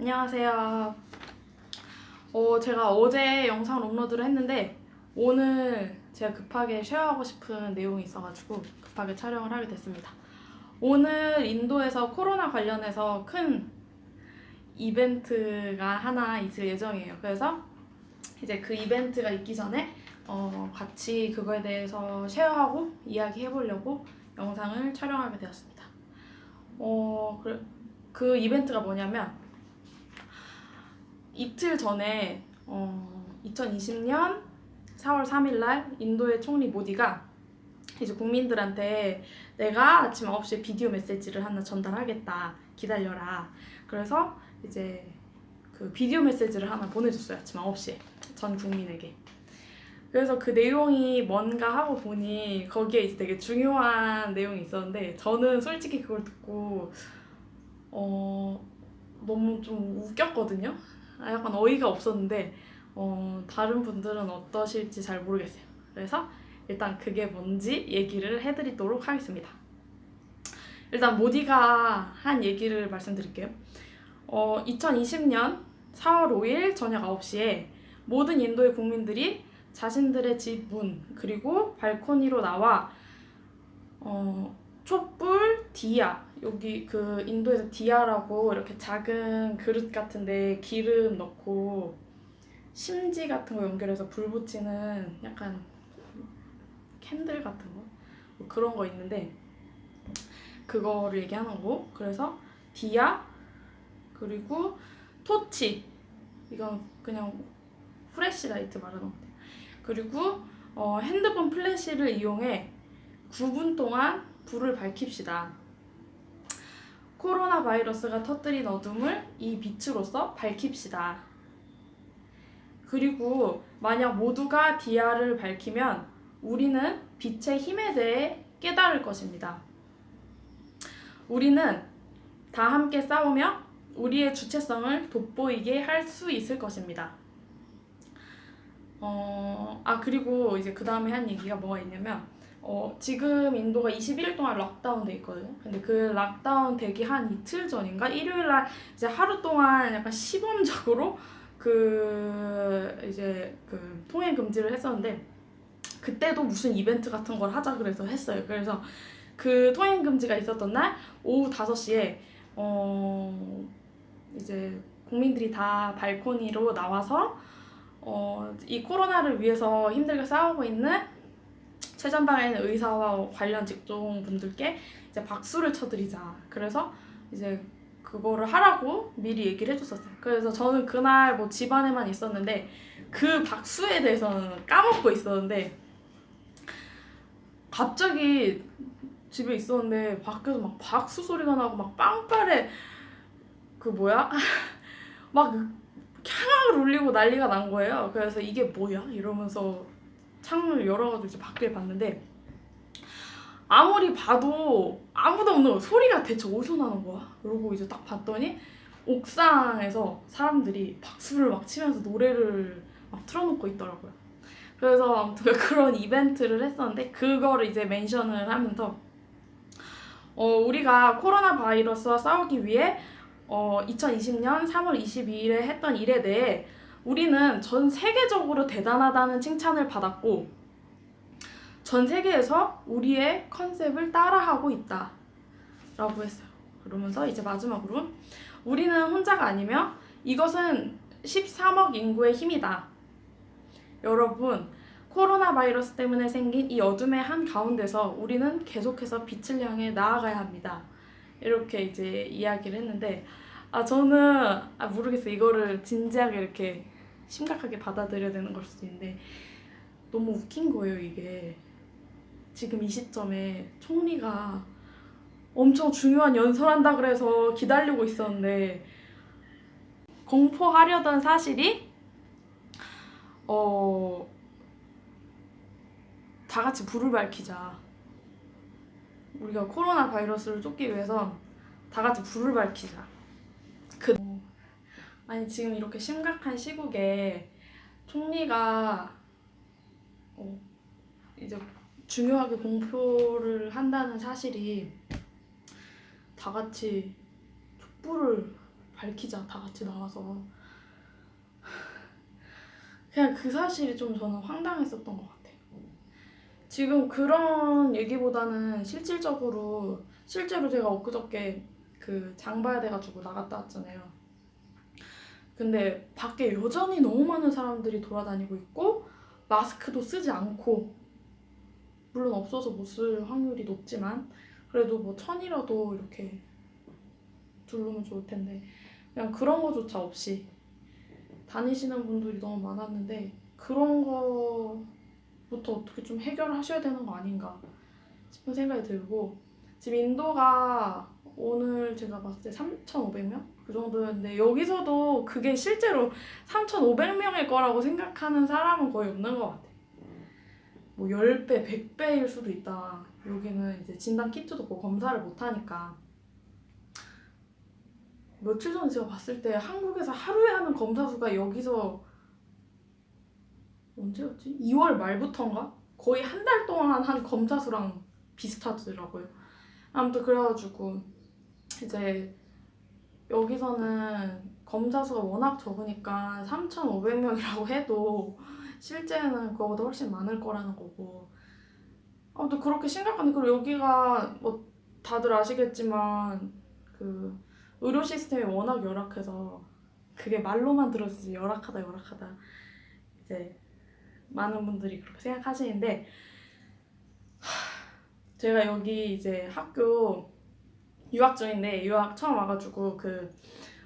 안녕하세요. 어, 제가 어제 영상 업로드를 했는데 오늘 제가 급하게 쉐어하고 싶은 내용이 있어가지고 급하게 촬영을 하게 됐습니다. 오늘 인도에서 코로나 관련해서 큰 이벤트가 하나 있을 예정이에요. 그래서 이제 그 이벤트가 있기 전에 어, 같이 그거에 대해서 쉐어하고 이야기해 보려고 영상을 촬영하게 되었습니다. 어, 그, 그 이벤트가 뭐냐면 이틀 전에 어, 2020년 4월 3일 날 인도의 총리 모디가 이제 국민들한테 내가 아침 9시에 비디오 메시지를 하나 전달하겠다. 기다려라. 그래서 이제 그 비디오 메시지를 하나 보내줬어요. 아침 9시에 전 국민에게. 그래서 그 내용이 뭔가 하고 보니 거기에 이제 되게 중요한 내용이 있었는데 저는 솔직히 그걸 듣고 어 너무 좀 웃겼거든요. 아, 약간 어이가 없었는데 어, 다른 분들은 어떠실지 잘 모르겠어요. 그래서 일단 그게 뭔지 얘기를 해드리도록 하겠습니다. 일단 모디가 한 얘기를 말씀드릴게요. 어, 2020년 4월 5일 저녁 9시에 모든 인도의 국민들이 자신들의 집 문 그리고 발코니로 나와 어, 촛불 디아 여기 그 인도에서 디아라고 이렇게 작은 그릇 같은데 기름 넣고 심지 같은 거 연결해서 불 붙이는 약간 캔들 같은 거? 뭐 그런 거 있는데 그거를 얘기하는 거고 그래서 디아 그리고 토치. 이건 그냥 후레쉬 라이트 말하는 건데 그리고 어, 핸드폰 플래시를 이용해 9분 동안 불을 밝힙시다. 코로나 바이러스가 터뜨린 어둠을 이 빛으로서 밝힙시다. 그리고 만약 모두가 디아를 밝히면 우리는 빛의 힘에 대해 깨달을 것입니다. 우리는 다 함께 싸우며 우리의 주체성을 돋보이게 할 수 있을 것입니다. 어, 아, 그리고 이제 그 다음에 한 얘기가 뭐가 있냐면, 어, 지금 인도가 21일 동안 락다운 돼 있거든요. 근데 그 락다운 되기 한 이틀 전인가? 일요일 날 이제 하루 동안 약간 시범적으로 그 이제 그 통행 금지를 했었는데 그때도 무슨 이벤트 같은 걸 하자 그래서 했어요. 그래서 그 통행 금지가 있었던 날 오후 5시에 어 이제 국민들이 다 발코니로 나와서 어, 이 코로나를 위해서 힘들게 싸우고 있는 최전방에 있는 의사와 관련 직종 분들께 이제 박수를 쳐드리자. 그래서 이제 그거를 하라고 미리 얘기를 해줬었어요. 그래서 저는 그날 뭐 집안에만 있었는데 그 박수에 대해서는 까먹고 있었는데 갑자기 집에 있었는데 밖에서 막 박수 소리가 나고 막 빵빠레 그 뭐야 막 향을 울리고 난리가 난 거예요. 그래서 이게 뭐야 이러면서 창문을 열어가지고 이제 밖을 봤는데 아무리 봐도 아무도 없는 거야. 소리가 대체 어디서 나는 거야? 그러고 이제 딱 봤더니 옥상에서 사람들이 박수를 막 치면서 노래를 막 틀어놓고 있더라고요. 그래서 아무튼 그런 이벤트를 했었는데 그거를 이제 멘션을 하면서 어, 우리가 코로나 바이러스와 싸우기 위해 어, 2020년 3월 22일에 했던 일에 대해 우리는 전 세계적으로 대단하다는 칭찬을 받았고 전 세계에서 우리의 컨셉을 따라하고 있다. 라고 했어요. 그러면서 이제 마지막으로 우리는 혼자가 아니며 이것은 13억 인구의 힘이다. 여러분, 코로나 바이러스 때문에 생긴 이 어둠의 한 가운데서 우리는 계속해서 빛을 향해 나아가야 합니다. 이렇게 이제 이야기를 했는데 아 저는 아 모르겠어요 이거를 진지하게 이렇게 심각하게 받아들여야 되는 걸 수도 있는데 너무 웃긴 거예요 이게 지금 이 시점에 총리가 엄청 중요한 연설한다 그래서 기다리고 있었는데 공포하려던 사실이 어 다 같이 불을 밝히자. 우리가 코로나 바이러스를 쫓기 위해서 다 같이 불을 밝히자. 그 아니 지금 이렇게 심각한 시국에 총리가 어, 이제 중요하게 공표를 한다는 사실이 다 같이 촛불을 밝히자 다 같이 나와서 그냥 그 사실이 좀 저는 황당했었던 것 같아요. 지금 그런 얘기보다는 실질적으로 실제로 제가 엊그저께 그 장 봐야 돼가지고 나갔다 왔잖아요. 근데 밖에 여전히 너무 많은 사람들이 돌아다니고 있고 마스크도 쓰지 않고 물론 없어서 못 쓸 확률이 높지만 그래도 뭐 천이라도 이렇게 두르면 좋을 텐데 그냥 그런 거조차 없이 다니시는 분들이 너무 많았는데 그런 거부터 어떻게 좀 해결하셔야 되는 거 아닌가 싶은 생각이 들고 지금 인도가 오늘 제가 봤을 때 3,500명 그 정도였는데 여기서도 그게 실제로 3,500명일 거라고 생각하는 사람은 거의 없는 것 같아. 뭐 10배, 100배일 수도 있다. 여기는 이제 진단 키트도 없고 검사를 못 하니까. 며칠 전에 제가 봤을 때 한국에서 하루에 하는 검사 수가 여기서 언제였지? 2월 말부터인가? 거의 한 달 동안 한 검사 수랑 비슷하더라고요. 아무튼 그래가지고 이제 여기서는 검사 수가 워낙 적으니까 3,500명이라고 해도 실제는 그거보다 훨씬 많을 거라는 거고. 아무튼 그렇게 심각한데 그리고 여기가 뭐 다들 아시겠지만 그 의료 시스템이 워낙 열악해서 그게 말로만 들었지 열악하다 열악하다 이제 많은 분들이 그렇게 생각하시는데 하, 제가 여기 이제 학교 유학 중인데 유학 처음 와가지고 그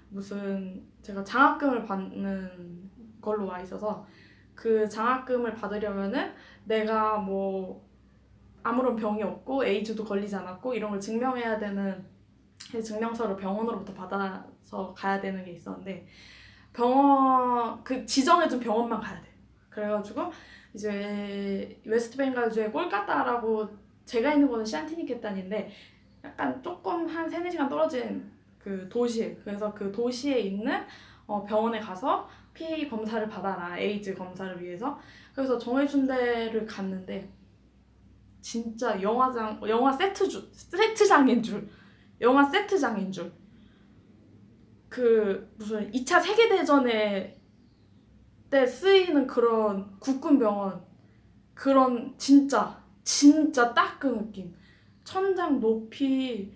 무슨 제가 장학금을 받는 걸로 와 있어서 그 장학금을 받으려면은 내가 뭐 아무런 병이 없고 에이즈도 걸리지 않았고 이런 걸 증명해야 되는 그 증명서를 병원으로부터 받아서 가야 되는 게 있었는데 병원 그 지정해준 병원만 가야 돼. 그래가지고 이제 웨스트벵갈주의 꼴까따라고 제가 있는 곳은 샨티니케탄인데 약간 조금 한 3, 4시간 떨어진 그 도시 그래서 그 도시에 있는 어, 병원에 가서 피 검사를 받아라 에이즈 검사를 위해서. 그래서 정해준 데를 갔는데 진짜 영화장 영화 세트 줄 세트장인 줄 영화 세트장인 줄. 그 무슨 2차 세계대전에 때 쓰이는 그런 국군 병원 그런 진짜 진짜 딱 그 느낌 천장 높이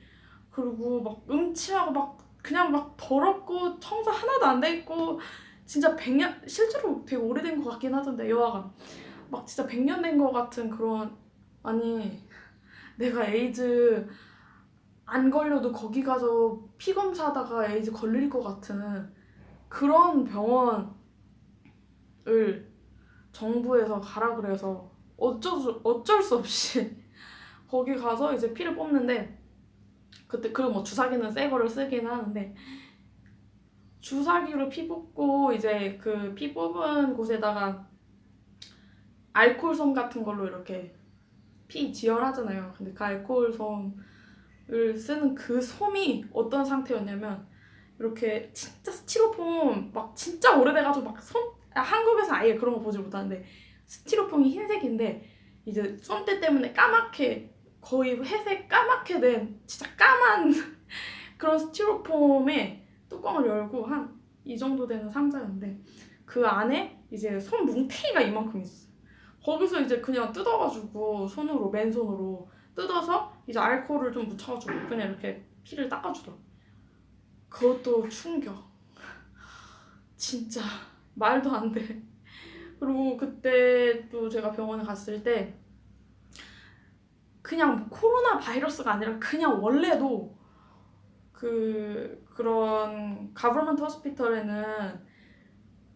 그리고 막 음침하고 막 그냥 막 더럽고 청소 하나도 안 돼 있고 진짜 100년 실제로 되게 오래된 것 같긴 하던데 여하가 막 진짜 100년 된 것 같은 그런 아니 내가 에이즈 안 걸려도 거기 가서 피 검사하다가 에이즈 걸릴 것 같은 그런 병원을 정부에서 가라 그래서 어쩔 수, 어쩔 수 없이 거기 가서 이제 피를 뽑는데 그때 그리고 뭐 주사기는 새 거를 쓰긴 하는데 주사기로 피 뽑고 이제 그 피 뽑은 곳에다가 알코올솜 같은 걸로 이렇게 피 지혈하잖아요. 근데 그 알코올솜을 쓰는 그 솜이 어떤 상태였냐면 이렇게 진짜 스티로폼 막 진짜 오래돼가지고 막 손, 아, 한국에서 아예 그런 거 보지 못하는데 스티로폼이 흰색인데 이제 손때 때문에 까맣게 거의 회색 까맣게 된 진짜 까만 그런 스티로폼에 뚜껑을 열고 한 이 정도 되는 상자였는데 그 안에 이제 손 뭉태기가 이만큼 있어. 거기서 이제 그냥 뜯어가지고 손으로 맨손으로 뜯어서 이제 알코올을 좀 묻혀가지고 그냥 이렇게 피를 닦아주더라고. 그것도 충격. 진짜 말도 안 돼. 그리고 그때 또 제가 병원에 갔을 때 그냥 뭐 코로나 바이러스가 아니라 그냥 원래도 그 그런 가버먼트 호스피털에는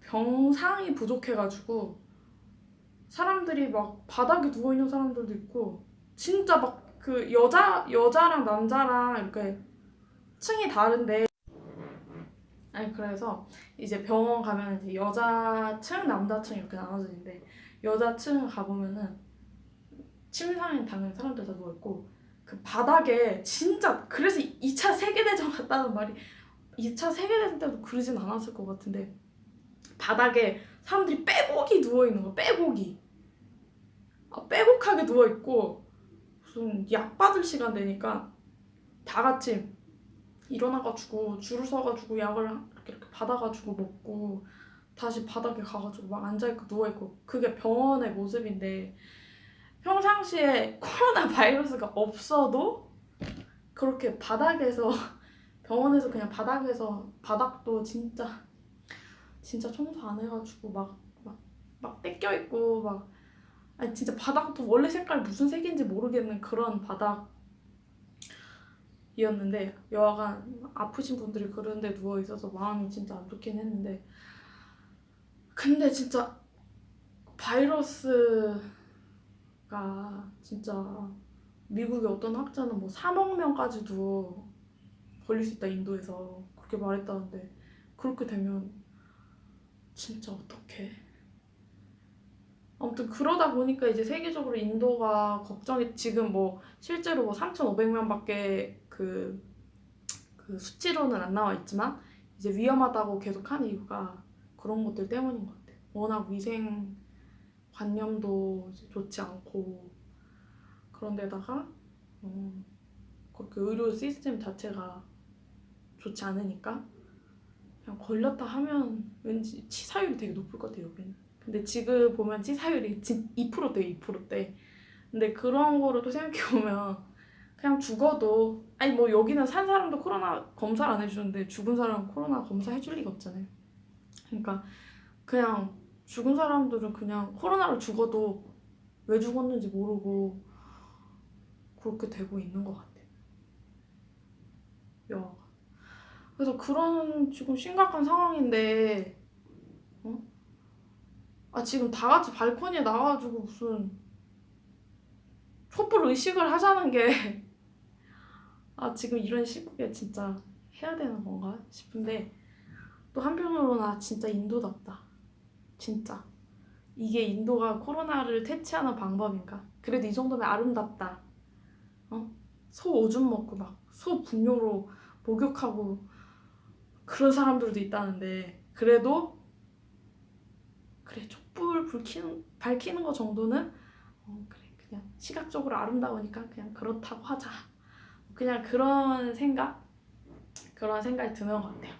병상이 부족해가지고 사람들이 막 바닥에 누워 있는 사람들도 있고 진짜 막 그 여자 여자랑 남자랑 이렇게 층이 다른데. 아니 그래서 이제 병원 가면 이제 여자층 남자층 이렇게 나눠져 있는데 여자층 가보면은 침상에 당연히 사람들 다 누워 있고 그 바닥에 진짜 그래서 2차 세계대전 같다는 말이 2차 세계대전 때도 그러진 않았을 것 같은데 바닥에 사람들이 빼곡이 누워 있는 거 빼곡이 아, 빼곡하게 누워 있고 무슨 약 받을 시간 되니까 다 같이 일어나가지고 줄을 서가지고 약을 이렇게, 이렇게 받아가지고 먹고 다시 바닥에 가가지고 막 앉아있고 누워있고 그게 병원의 모습인데 평상시에 코로나 바이러스가 없어도 그렇게 바닥에서 병원에서 그냥 바닥에서 바닥도 진짜 진짜 청소 안 해가지고 막 막막 떼껴 있고 막 아니 진짜 바닥도 원래 색깔 무슨 색인지 모르겠는 그런 바닥이었는데 여하간 아프신 분들이 그런 데 누워 있어서 마음이 진짜 안 좋긴 했는데 근데 진짜 바이러스 가 진짜 미국의 어떤 학자는 뭐 3억 명까지도 걸릴 수 있다 인도에서 그렇게 말했다는데 그렇게 되면 진짜 어떡해 아무튼 그러다 보니까 이제 세계적으로 인도가 걱정이 지금 뭐 실제로 뭐 3,500명밖에 그, 그 수치로는 안 나와 있지만 이제 위험하다고 계속 하는 이유가 그런 것들 때문인 것 같아요. 워낙 위생 관념도 좋지 않고 그런 데다가 어, 그렇게 의료 시스템 자체가 좋지 않으니까 그냥 걸렸다 하면 왠지 치사율이 되게 높을 것 같아요 여기는. 근데 지금 보면 치사율이 2%대 2%대. 근데 그런 거를 또 생각해 보면 그냥 죽어도 아니 뭐 여기는 산 사람도 코로나 검사를 안 해주는데 죽은 사람은 코로나 검사 해줄 리가 없잖아요. 그러니까 그냥 죽은 사람들은 그냥 코로나로 죽어도 왜 죽었는지 모르고 그렇게 되고 있는 것 같아요. 야. 그래서 그런 지금 심각한 상황인데, 어? 아, 지금 다 같이 발코니에 나와가지고 무슨 촛불 의식을 하자는 게, 아, 지금 이런 시국에 진짜 해야 되는 건가 싶은데, 또 한편으로는 아, 진짜 인도답다. 진짜. 이게 인도가 코로나를 퇴치하는 방법인가? 그래도 이 정도면 아름답다. 어? 소 오줌 먹고 막 소 분뇨로 목욕하고 그런 사람들도 있다는데 그래도 그래 촛불 불키는 밝히는 거 정도는 어, 그래 그냥 시각적으로 아름다우니까 그냥 그렇다고 하자. 그냥 그런 생각 그런 생각이 드는 것 같아요.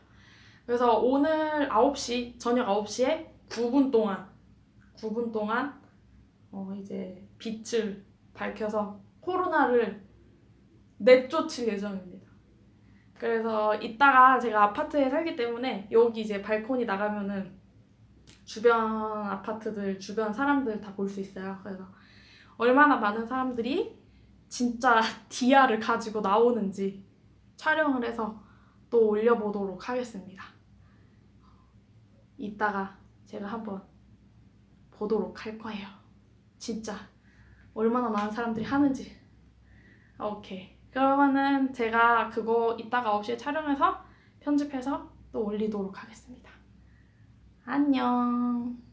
그래서 오늘 9시 저녁 9시에 9분 동안 9분 동안 어 이제 빛을 밝혀서 코로나를 내쫓을 예정입니다. 그래서 이따가 제가 아파트에 살기 때문에 여기 이제 발코니 나가면은 주변 아파트들, 주변 사람들 다 볼 수 있어요. 그래서 얼마나 많은 사람들이 진짜 디아를 가지고 나오는지 촬영을 해서 또 올려보도록 하겠습니다. 이따가 제가 한번 보도록 할 거예요. 진짜 얼마나 많은 사람들이 하는지. 오케이. 그러면은 제가 그거 이따가 9시에 촬영해서 편집해서 또 올리도록 하겠습니다. 안녕.